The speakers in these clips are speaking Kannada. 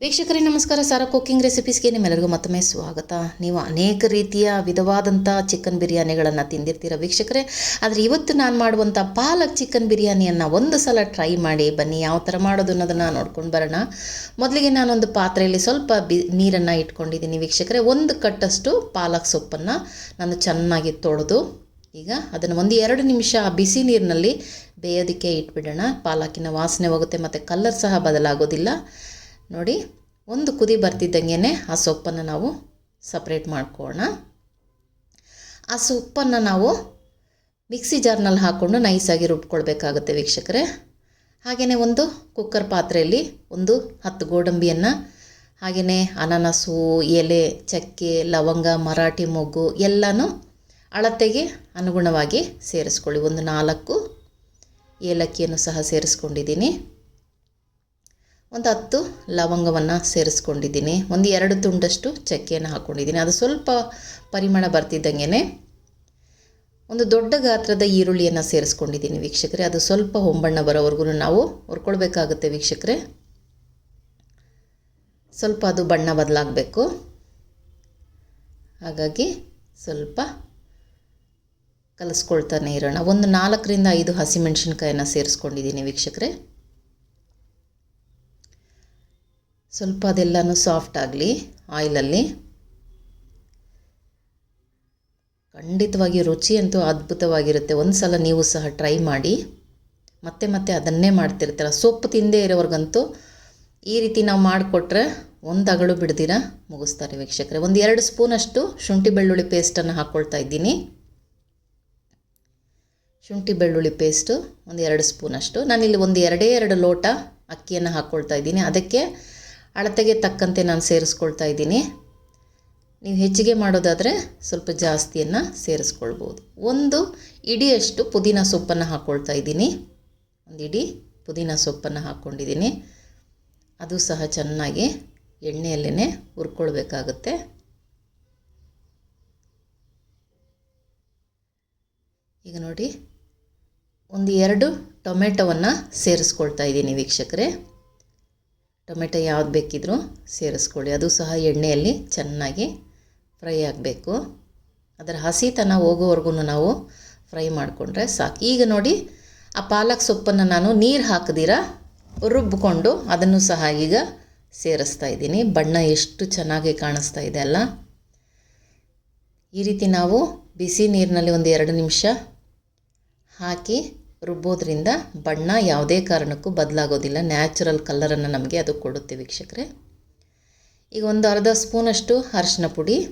ವೀಕ್ಷಕರೇ, ನಮಸ್ಕಾರ. ಸಾರಾ ಕುಕ್ಕಿಂಗ್ ರೆಸಿಪೀಸ್ಗೆ ನಿಮ್ಮೆಲ್ಲರಿಗೂ ಮತ್ತೊಮ್ಮೆ ಸ್ವಾಗತ. ನೀವು ಅನೇಕ ರೀತಿಯ ವಿಧವಾದಂಥ ಚಿಕನ್ ಬಿರಿಯಾನಿಗಳನ್ನು ತಿಂದಿರ್ತೀರ ವೀಕ್ಷಕರೇ? ಆದರೆ ಇವತ್ತು ನಾನು ಮಾಡುವಂಥ ಪಾಲಕ್ ಚಿಕನ್ ಬಿರಿಯಾನಿಯನ್ನು ಒಂದು ಸಲ ಟ್ರೈ ಮಾಡಿ ಬನ್ನಿ. ಯಾವ ಥರ ಮಾಡೋದು ಅನ್ನೋದನ್ನು ನೋಡ್ಕೊಂಡು ಬರೋಣ. ಮೊದಲಿಗೆ ನಾನೊಂದು ಪಾತ್ರೆಯಲ್ಲಿ ಸ್ವಲ್ಪ ಬಿ, ನೀರನ್ನು ಇಟ್ಕೊಂಡಿದ್ದೀನಿ ವೀಕ್ಷಕರೇ. ಒಂದು ಕಟ್ಟಷ್ಟು ಪಾಲಕ್ ಸೊಪ್ಪನ್ನು ನಾನು ಚೆನ್ನಾಗಿ ತೊಳೆದು, ಈಗ ಅದನ್ನು ಒಂದು ಎರಡು ನಿಮಿಷ ಬಿಸಿ ನೀರಿನಲ್ಲಿ ಬೇಯೋದಕ್ಕೆ ಇಟ್ಬಿಡೋಣ. ಪಾಲಕಿನ ವಾಸನೆ ಹೋಗುತ್ತೆ ಮತ್ತು ಕಲರ್ ಸಹ ಬದಲಾಗೋದಿಲ್ಲ. ನೋಡಿ, ಒಂದು ಕುದಿ ಬರ್ತಿದ್ದಂಗೆ ಆ ಸೊಪ್ಪನ್ನು ನಾವು ಸಪ್ರೇಟ್ ಮಾಡ್ಕೊಳ್ಳೋಣ ಆ ಸೊಪ್ಪನ್ನು ನಾವು ಮಿಕ್ಸಿ ಜಾರ್ನಲ್ಲಿ ಹಾಕ್ಕೊಂಡು ನೈಸಾಗಿ ರುಬ್ಕೊಳ್ಬೇಕಾಗುತ್ತೆ ವೀಕ್ಷಕರೇ. ಹಾಗೆಯೇ ಒಂದು ಕುಕ್ಕರ್ ಪಾತ್ರೆಯಲ್ಲಿ ಒಂದು ಹತ್ತು ಗೋಡಂಬಿಯನ್ನು ಹಾಗೆಯೇ ಅನಾನಸು, ಎಲೆ, ಚಕ್ಕೆ, ಲವಂಗ, ಮರಾಠಿ ಮೊಗ್ಗು ಎಲ್ಲನೂ ಅಳತೆಗೆ ಅನುಗುಣವಾಗಿ ಸೇರಿಸ್ಕೊಳ್ಳಿ. ಒಂದು ನಾಲ್ಕು ಏಲಕ್ಕಿಯನ್ನು ಸಹ ಸೇರಿಸ್ಕೊಂಡಿದ್ದೀನಿ. ಒಂದು ಹತ್ತು ಲವಂಗವನ್ನು ಸೇರಿಸ್ಕೊಂಡಿದ್ದೀನಿ. ಒಂದು ಎರಡು ತುಂಡಷ್ಟು ಚಕ್ಕೆಯನ್ನು ಹಾಕ್ಕೊಂಡಿದ್ದೀನಿ ಅದು ಸ್ವಲ್ಪ ಪರಿಮಳ ಬರ್ತಿದ್ದಂಗೆ ಒಂದು ದೊಡ್ಡ ಗಾತ್ರದ ಈರುಳ್ಳಿಯನ್ನು ಸೇರಿಸ್ಕೊಂಡಿದ್ದೀನಿ ವೀಕ್ಷಕರೆ. ಅದು ಸ್ವಲ್ಪ ಹೊಂಬಣ್ಣ ಬರೋವರೆಗೂ ನಾವು ಹುರ್ಕೊಳ್ಬೇಕಾಗುತ್ತೆ ವೀಕ್ಷಕರೇ. ಸ್ವಲ್ಪ ಅದು ಬಣ್ಣ ಬದಲಾಗಬೇಕು. ಹಾಗಾಗಿ ಸ್ವಲ್ಪ ಕಲಿಸ್ಕೊಳ್ತಾನೆ ಇರೋಣ. ಒಂದು ನಾಲ್ಕರಿಂದ ಐದು ಹಸಿಮೆಣಸಿನ್ಕಾಯನ್ನು ಸೇರಿಸ್ಕೊಂಡಿದ್ದೀನಿ ವೀಕ್ಷಕರೇ. ಸ್ವಲ್ಪ ಅದೆಲ್ಲನೂ ಸಾಫ್ಟ್ ಆಗಲಿ ಆಯಿಲಲ್ಲಿ ಖಂಡಿತವಾಗಿ ರುಚಿ ಅಂತೂ ಅದ್ಭುತವಾಗಿರುತ್ತೆ. ಒಂದು ಸಲ ನೀವು ಸಹ ಟ್ರೈ ಮಾಡಿ. ಮತ್ತೆ ಮತ್ತೆ ಅದನ್ನೇ ಮಾಡ್ತಿರ್ತೀರ. ಸೊಪ್ಪು ತಿಂದೇ ಇರೋವ್ರಿಗಂತೂ ಈ ರೀತಿ ನಾವು ಮಾಡಿಕೊಟ್ರೆ ಒಂದು ಅಗಳು ಬಿಡ್ದಿರ ಮುಗಿಸ್ತಾರೆ ವೀಕ್ಷಕರೇ. ಒಂದು ಎರಡು ಸ್ಪೂನಷ್ಟು ಶುಂಠಿ ಬೆಳ್ಳುಳ್ಳಿ ಪೇಸ್ಟನ್ನು ಹಾಕ್ಕೊಳ್ತಾ ಇದ್ದೀನಿ. ಶುಂಠಿ ಬೆಳ್ಳುಳ್ಳಿ ಪೇಸ್ಟು ಒಂದು ಎರಡು ಸ್ಪೂನಷ್ಟು. ನಾನಿಲ್ಲಿ ಒಂದು ಎರಡೇ ಎರಡು ಲೋಟ ಅಕ್ಕಿಯನ್ನು ಹಾಕ್ಕೊಳ್ತಾ ಇದ್ದೀನಿ. ಅದಕ್ಕೆ ಅಳತೆಗೆ ತಕ್ಕಂತೆ ನಾನು ಸೇರಿಸ್ಕೊಳ್ತಾ ಇದ್ದೀನಿ. ನೀವು ಹೆಚ್ಚಿಗೆ ಮಾಡೋದಾದರೆ ಸ್ವಲ್ಪ ಜಾಸ್ತಿಯನ್ನು ಸೇರಿಸ್ಕೊಳ್ಬೋದು. ಒಂದು ಇಡಿಯಷ್ಟು ಪುದೀನ ಸೊಪ್ಪನ್ನು ಹಾಕ್ಕೊಳ್ತಾ ಇದ್ದೀನಿ. ಒಂದು ಇಡಿ ಪುದೀನ ಸೊಪ್ಪನ್ನು ಹಾಕ್ಕೊಂಡಿದ್ದೀನಿ ಅದು ಸಹ ಚೆನ್ನಾಗಿ ಎಣ್ಣೆಯಲ್ಲೇ ಹುರ್ಕೊಳ್ಬೇಕಾಗುತ್ತೆ. ಈಗ ನೋಡಿ, ಒಂದು ಎರಡು ಟೊಮೆಟೊವನ್ನು ಸೇರಿಸ್ಕೊಳ್ತಾ ಇದ್ದೀನಿ ವೀಕ್ಷಕರೇ. ಟೊಮೆಟೊ ಯಾವ್ದು ಬೇಕಿದ್ರೂ ಸೇರಿಸ್ಕೊಳ್ಳಿ. ಅದು ಸಹ ಎಣ್ಣೆಯಲ್ಲಿ ಚೆನ್ನಾಗಿ ಫ್ರೈ ಆಗಬೇಕು. ಅದರ ಹಸಿತನ ಹೋಗೋವರೆಗೂ ನಾವು ಫ್ರೈ ಮಾಡಿಕೊಂಡ್ರೆ ಸಾಕು. ಈಗ ನೋಡಿ, ಆ ಪಾಲಕ್ ಸೊಪ್ಪನ್ನು ನಾನು ನೀರು ಹಾಕದಿರ ರುಬ್ಬಿಕೊಂಡು ಅದನ್ನು ಸಹ ಈಗ ಸೇರಿಸ್ತಾ ಇದ್ದೀನಿ. ಬಣ್ಣ ಎಷ್ಟು ಚೆನ್ನಾಗಿ ಕಾಣಿಸ್ತಾ ಇದೆ ಅಲ್ಲ? ಈ ರೀತಿ ನಾವು ಬಿಸಿ ನೀರಿನಲ್ಲಿ ಒಂದು ಎರಡು ನಿಮಿಷ ಹಾಕಿ ರುಬ್ಬೋದ್ರಿಂದ ಬಣ್ಣ ಯಾವುದೇ ಕಾರಣಕ್ಕೂ ಬದಲಾಗೋದಿಲ್ಲ. ನ್ಯಾಚುರಲ್ ಕಲರನ್ನು ನಮಗೆ ಅದು ಕೊಡುತ್ತೆ ವೀಕ್ಷಕರೇ. ಈಗ ಒಂದು ಅರ್ಧ ಸ್ಪೂನಷ್ಟು ಅರಿಶಿನ ಪುಡಿ.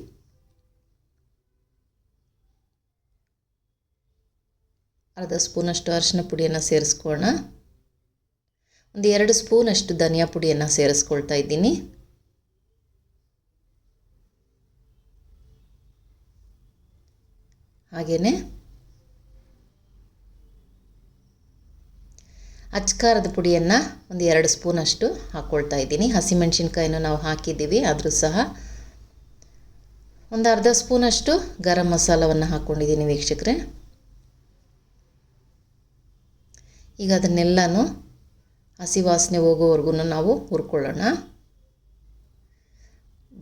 ಅರ್ಧ ಸ್ಪೂನಷ್ಟು ಅರಿಶಿನ ಪುಡಿಯನ್ನು ಸೇರಿಸ್ಕೊಳ್ಳೋಣ. ಒಂದು ಎರಡು ಸ್ಪೂನಷ್ಟು ಧನಿಯಾ ಪುಡಿಯನ್ನು ಸೇರಿಸ್ಕೊಳ್ತಾ ಇದ್ದೀನಿ. ಹಾಗೆಯೇ ಅಚ್ಕಾರದ ಪುಡಿಯನ್ನು ಒಂದು ಎರಡು ಸ್ಪೂನಷ್ಟು ಹಾಕ್ಕೊಳ್ತಾ ಇದ್ದೀನಿ. ಹಸಿಮೆಣ್ಸಿನ್ಕಾಯಿನೂ ನಾವು ಹಾಕಿದ್ದೀವಿ, ಆದರೂ ಸಹ ಒಂದು ಅರ್ಧ ಸ್ಪೂನಷ್ಟು ಗರಂ ಮಸಾಲವನ್ನು ಹಾಕ್ಕೊಂಡಿದ್ದೀನಿ ವೀಕ್ಷಕರೇ. ಈಗ ಅದನ್ನೆಲ್ಲನೂ ಹಸಿ ವಾಸನೆ ಹೋಗೋವರೆಗೂ ನಾವು ಹುರ್ಕೊಳ್ಳೋಣ.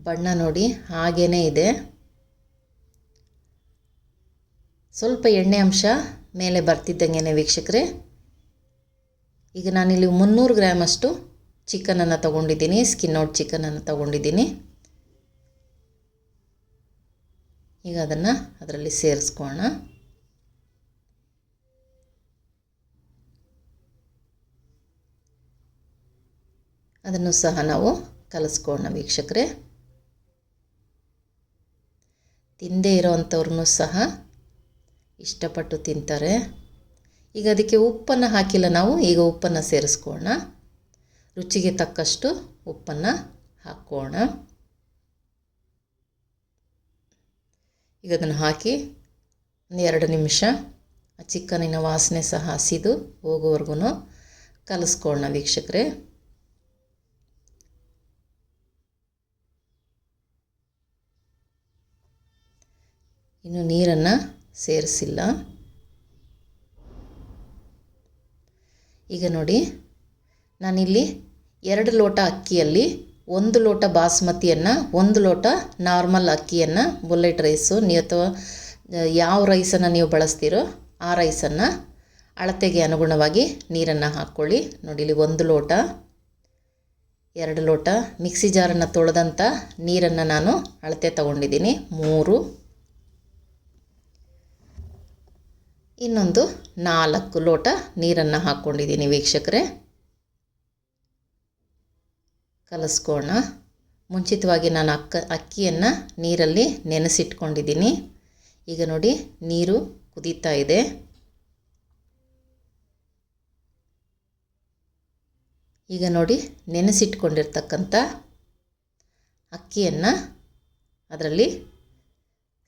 ಬಣ್ಣ ನೋಡಿ ಹಾಗೇ ಇದೆ. ಸ್ವಲ್ಪ ಎಣ್ಣೆ ಅಂಶ ಮೇಲೆ ಬರ್ತಿದ್ದಂಗೆ ವೀಕ್ಷಕರೇ. ಈಗ ನಾನಿಲ್ಲಿ ಮುನ್ನೂರು ಗ್ರಾಮಷ್ಟು ಚಿಕನನ್ನು ತಗೊಂಡಿದ್ದೀನಿ ಸ್ಕಿನ್ ಔಟ್ ಚಿಕನನ್ನು ತಗೊಂಡಿದ್ದೀನಿ. ಈಗ ಅದನ್ನು ಅದರಲ್ಲಿ ಸೇರಿಸ್ಕೋಣ. ಅದನ್ನು ಸಹ ನಾವು ಕಲಿಸ್ಕೋಣ ವೀಕ್ಷಕರೇ. ತಿಂದೇ ಇರೋವಂಥವ್ರನ್ನೂ ಸಹ ಇಷ್ಟಪಟ್ಟು ತಿಂತಾರೆ. ಈಗ ಅದಕ್ಕೆ ಉಪ್ಪನ್ನು ಹಾಕಿಲ್ಲ ನಾವು, ಈಗ ಉಪ್ಪನ್ನು ಸೇರಿಸ್ಕೋಣ ರುಚಿಗೆ ತಕ್ಕಷ್ಟು ಉಪ್ಪನ್ನು ಹಾಕೋಣ. ಈಗ ಅದನ್ನು ಹಾಕಿ ಒಂದು ಎರಡು ನಿಮಿಷ ಆ ಚಿಕನಿನ ವಾಸನೆ ಸಹ ಹಸಿದು ಹೋಗೋವರೆಗೂ ಕಲಿಸ್ಕೊಳ್ಳೋಣ ವೀಕ್ಷಕರೇ. ಇನ್ನು ನೀರನ್ನು ಸೇರಿಸಿಲ್ಲ. ಈಗ ನೋಡಿ, ನಾನಿಲ್ಲಿ ಎರಡು ಲೋಟ ಅಕ್ಕಿಯಲ್ಲಿ ಒಂದು ಲೋಟ ಬಾಸ್ಮತಿಯನ್ನು, ಒಂದು ಲೋಟ ನಾರ್ಮಲ್ ಅಕ್ಕಿಯನ್ನು, ಬುಲೆಟ್ ರೈಸು ನೀವು ಅಥವಾ ಯಾವ ರೈಸನ್ನು ನೀವು ಬಳಸ್ತೀರೋ ಆ ರೈಸನ್ನು ಅಳತೆಗೆ ಅನುಗುಣವಾಗಿ ನೀರನ್ನು ಹಾಕ್ಕೊಳ್ಳಿ. ನೋಡಿ, ಇಲ್ಲಿ ಒಂದು ಲೋಟ, ಎರಡು ಲೋಟ ಮಿಕ್ಸಿ ಜಾರನ್ನು ತೊಳೆದಂಥ ನೀರನ್ನು ನಾನು ಅಳತೆ ತಗೊಂಡಿದ್ದೀನಿ. ಮೂರು ಇನ್ನೊಂದು ನಾಲ್ಕು ಲೋಟ ನೀರನ್ನು ಹಾಕ್ಕೊಂಡಿದ್ದೀನಿ ವೀಕ್ಷಕರೇ. ಕಲಿಸ್ಕೋಣ ಮುಂಚಿತವಾಗಿ ನಾನು ಅಕ್ಕ, ಅಕ್ಕಿಯನ್ನು ನೀರಲ್ಲಿ ನೆನೆಸಿಟ್ಕೊಂಡಿದ್ದೀನಿ. ಈಗ ನೋಡಿ, ನೀರು ಕುದೀತಾ ಇದೆ. ಈಗ ನೋಡಿ, ನೆನೆಸಿಟ್ಕೊಂಡಿರ್ತಕ್ಕಂಥ ಅಕ್ಕಿಯನ್ನು ಅದರಲ್ಲಿ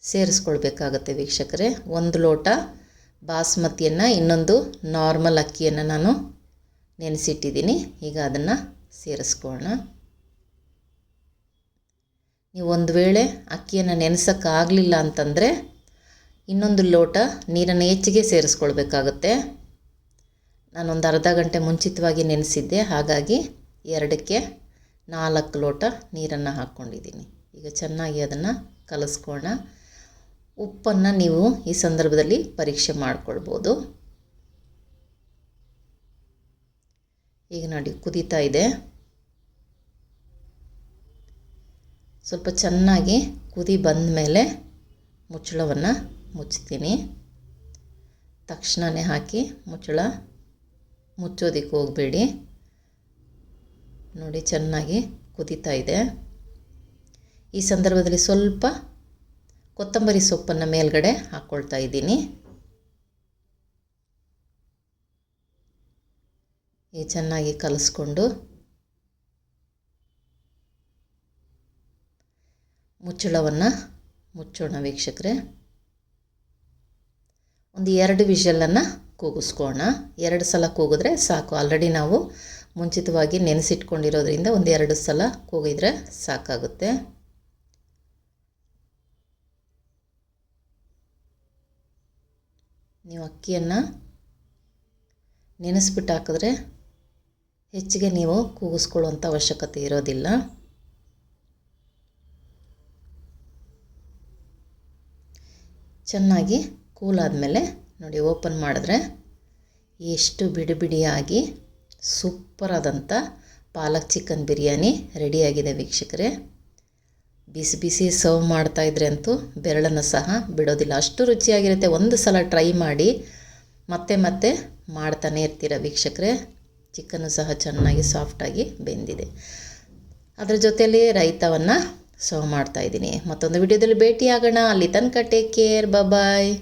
ಸೇರಿಸ್ಕೊಳ್ಬೇಕಾಗತ್ತೆ ವೀಕ್ಷಕರೇ. ಒಂದು ಲೋಟ ಬಾಸ್ಮತಿಯನ್ನು ಇನ್ನೊಂದು ನಾರ್ಮಲ್ ಅಕ್ಕಿಯನ್ನು ನಾನು ನೆನೆಸಿಟ್ಟಿದ್ದೀನಿ. ಈಗ ಅದನ್ನು ಸೇರಿಸ್ಕೊಳ್ಳೋಣ. ನೀವು ಒಂದು ವೇಳೆ ಅಕ್ಕಿಯನ್ನು ನೆನೆಸೋಕ್ಕಾಗಲಿಲ್ಲ ಅಂತಂದರೆ ಇನ್ನೊಂದು ಲೋಟ ನೀರನ್ನು ಹೆಚ್ಚಿಗೆ ಸೇರಿಸ್ಕೊಳ್ಬೇಕಾಗುತ್ತೆ. ನಾನೊಂದು ಅರ್ಧ ಗಂಟೆ ಮುಂಚಿತವಾಗಿ ನೆನೆಸಿದ್ದೆ, ಹಾಗಾಗಿ ಎರಡಕ್ಕೆ ನಾಲ್ಕು ಲೋಟ ನೀರನ್ನು ಹಾಕ್ಕೊಂಡಿದ್ದೀನಿ. ಈಗ ಚೆನ್ನಾಗಿ ಅದನ್ನು ಕಲಿಸ್ಕೋಣ ಉಪ್ಪನ್ನು ನೀವು ಈ ಸಂದರ್ಭದಲ್ಲಿ ಪರೀಕ್ಷೆ ಮಾಡಿಕೊಳ್ಬೋದು. ಈಗ ನೋಡಿ, ಕುದೀತಾ ಇದೆ. ಸ್ವಲ್ಪ ಚೆನ್ನಾಗಿ ಕುದಿ ಬಂದ ಮೇಲೆ ಮುಚ್ಚಳವನ್ನು ಮುಚ್ತೀನಿ ತಕ್ಷಣವೇ ಹಾಕಿ ಮುಚ್ಚಳ ಮುಚ್ಚೋದಕ್ಕೆ ಹೋಗಬೇಡಿ. ನೋಡಿ, ಚೆನ್ನಾಗಿ ಕುದೀತಾ ಇದೆ. ಈ ಸಂದರ್ಭದಲ್ಲಿ ಸ್ವಲ್ಪ ಕೊತ್ತಂಬರಿ ಸೊಪ್ಪನ್ನು ಮೇಲ್ಗಡೆ ಹಾಕ್ಕೊಳ್ತಾ ಇದ್ದೀನಿ. ಈ ಚೆನ್ನಾಗಿ ಕಲಸ್ಕೊಂಡು ಮುಚ್ಚಳವನ್ನು ಮುಚ್ಚೋಣ ವೀಕ್ಷಕರೇ. ಒಂದು ಎರಡು ವಿಷಲನ್ನು ಕೂಗಿಸ್ಕೋಣ. ಎರಡು ಸಲ ಕೂಗಿದ್ರೆ ಸಾಕು. ಆಲ್ರೆಡಿ ನಾವು ಮುಂಚಿತವಾಗಿ ನೆನೆಸಿಟ್ಕೊಂಡಿರೋದ್ರಿಂದ ಒಂದು ಎರಡು ಸಲ ಕೂಗಿದ್ರೆ ಸಾಕಾಗುತ್ತೆ. ನೀವು ಅಕ್ಕಿಯನ್ನು ನೆನೆಸ್ಬಿಟ್ಟು ಹಾಕಿದ್ರೆ ಹೆಚ್ಚಿಗೆ ನೀವು ಕೂಗಿಸ್ಕೊಳ್ಳುವಂಥ ಅವಶ್ಯಕತೆ ಇರೋದಿಲ್ಲ. ಚೆನ್ನಾಗಿ ಕೂಲ್ ಆದಮೇಲೆ ನೋಡಿ ಓಪನ್ ಮಾಡಿದ್ರೆ ಎಷ್ಟು ಬಿಡಿ ಬಿಡಿಯಾಗಿ ಸೂಪರಾದಂಥ ಪಾಲಕ್ ಚಿಕನ್ ಬಿರಿಯಾನಿ ರೆಡಿಯಾಗಿದೆ ವೀಕ್ಷಕರೇ. ಬಿಸಿ ಬಿಸಿ ಸರ್ವ್ ಮಾಡ್ತಾಯಿದ್ರೆ ಅಂತೂ ಬೆರಳನ್ನು ಸಹ ಬಿಡೋದಿಲ್ಲ. ಅಷ್ಟು ರುಚಿಯಾಗಿರುತ್ತೆ. ಒಂದು ಸಲ ಟ್ರೈ ಮಾಡಿ ಮತ್ತೆ ಮತ್ತೆ ಮಾಡ್ತಾನೆ ಇರ್ತೀರ ವೀಕ್ಷಕರೇ. ಚಿಕನ್ನು ಸಹ ಚೆನ್ನಾಗಿ ಸಾಫ್ಟಾಗಿ ಬೆಂದಿದೆ. ಅದರ ಜೊತೆಯಲ್ಲಿ ರೈತವನ್ನು ಸರ್ವ್ ಮಾಡ್ತಾಯಿದ್ದೀನಿ ಮತ್ತೊಂದು ವಿಡಿಯೋದಲ್ಲಿ ಭೇಟಿಯಾಗೋಣ. ಅಲ್ಲಿ ತನಕ ಟೇಕ್ ಕೇರ್ ಬಾಯ್